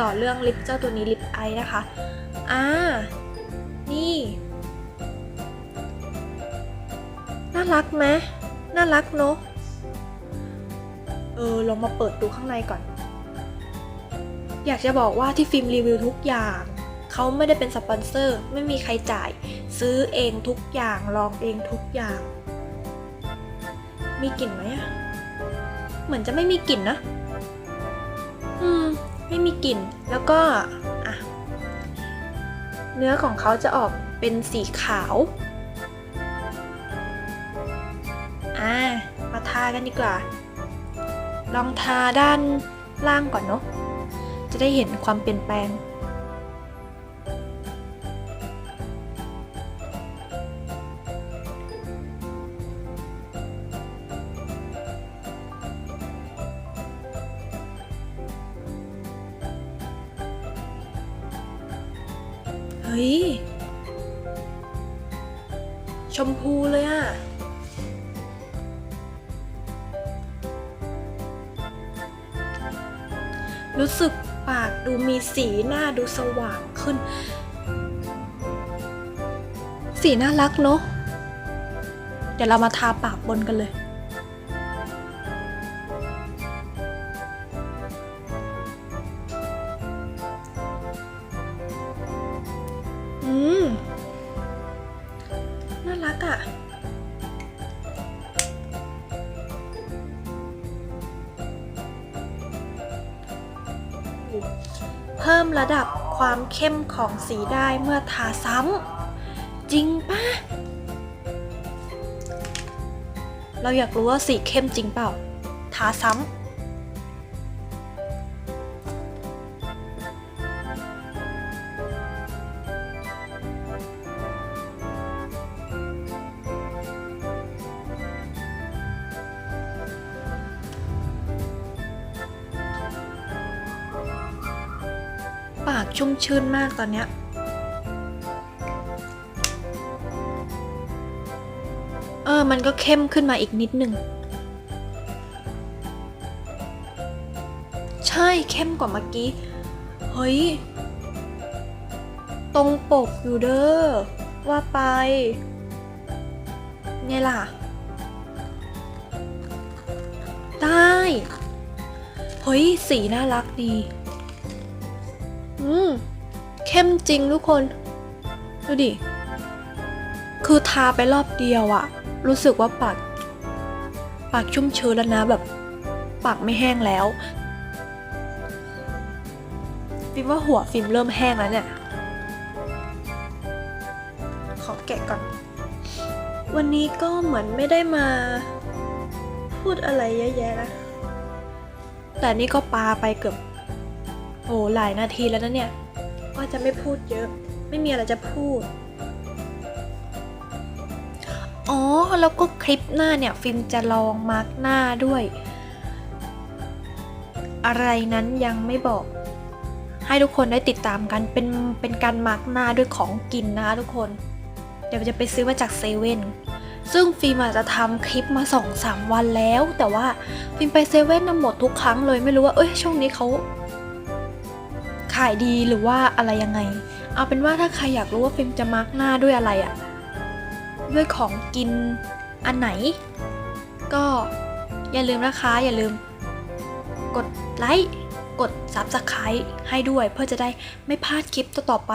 ต้องลิปเจ้าตัวนี้ลิปไอนะคะ อ่า นี่ น่ารักไหมน่ารักเนอะเออ ลองมาเปิดดูข้างในก่อน อยากจะบอกว่าที่ฟิล์มรีวิวทุกอย่างเขาไม่ได้เป็นสปอนเซอร์ ไม่มีใครจ่าย ซื้อเองทุกอย่าง ลองเองทุกอย่าง มีกลิ่นไหมอะเหมือนจะไม่มีกลิ่นนะ อืม ไม่มีกลิ่น แล้วก็เนื้อของเขาจะออกเป็นสีขาวอ่ามาทากันดีกว่า ลองทาด้านล่างก่อนเนาะจะได้เห็นความเปลี่ยนแปลง ฮ้ย ชมพูเลยอะรู้สึกปากดูมีสีหน้าดูสว่างขึ้น สีน่ารักเนอะเดี๋ยวเรามาทาปากบนกันเลย เพิ่มระดับความเข้มของสีได้เมื่อทาซ้ำจริงปะเราอยากรู้ว่าสีเข้มจริงเปล่า ทาซ้ำ ชุ่มชื่นมากตอนเนี้ยเออ มันก็เข้มขึ้นมาอีกนิดหนึ่งใช่เข้มกว่าเมื่อกี้ เฮ้ย ตรงปกอยู่เด้อ ว่าไป ไงล่ะ ได้ เฮ้ย สีน่ารักดี อืม เข้มจริงทุกคน ดูดิ คือทาไปรอบเดียวอะรู้สึกว่าปาก ปากชุ่มชื้นแล้วนะแบบ ปากไม่แห้งแล้วฟิล์มว่าหัวฟิล์มเริ่มแห้งแล้วเนี่ย ขอแกะก่อน วันนี้ก็เหมือนไม่ได้มา พูดอะไรเยอะแยะนะ แต่นี่ก็ปาไปเกือบ โอ้หลายนาทีแล้วนะเนี่ย ว่าจะไม่พูดเยอะ ไม่มีอะไรจะพูด อ๋อ แล้วก็คลิปหน้าเนี่ย ฟิล์มจะลองมาร์กหน้าด้วย อะไรนั้นยังไม่บอก ให้ทุกคนได้ติดตามกัน เป็น เป็นการมาร์กหน้าด้วยของกินนะทุกคน เดี๋ยวจะไปซื้อมาจากเซเว่นซึ่งฟิล์มอาจจะทำคลิปมาสองสามวันแล้ว แต่ว่าฟิล์มไปเซเว่นน่ะหมดทุกครั้งเลยไม่รู้ว่า เอ้ยช่วงนี้เขา ขายดีหรือว่าอะไรยังไง เอาเป็นว่าถ้าใครอยากรู้ว่าฟิล์มจะมาร์กหน้าด้วยอะไรอะด้วยของกินอันไหน ก็อย่าลืมนะคะ อย่าลืม กดไลค์ กด Subscribe ให้ด้วยเพื่อจะได้ไม่พลาดคลิปต่อๆไป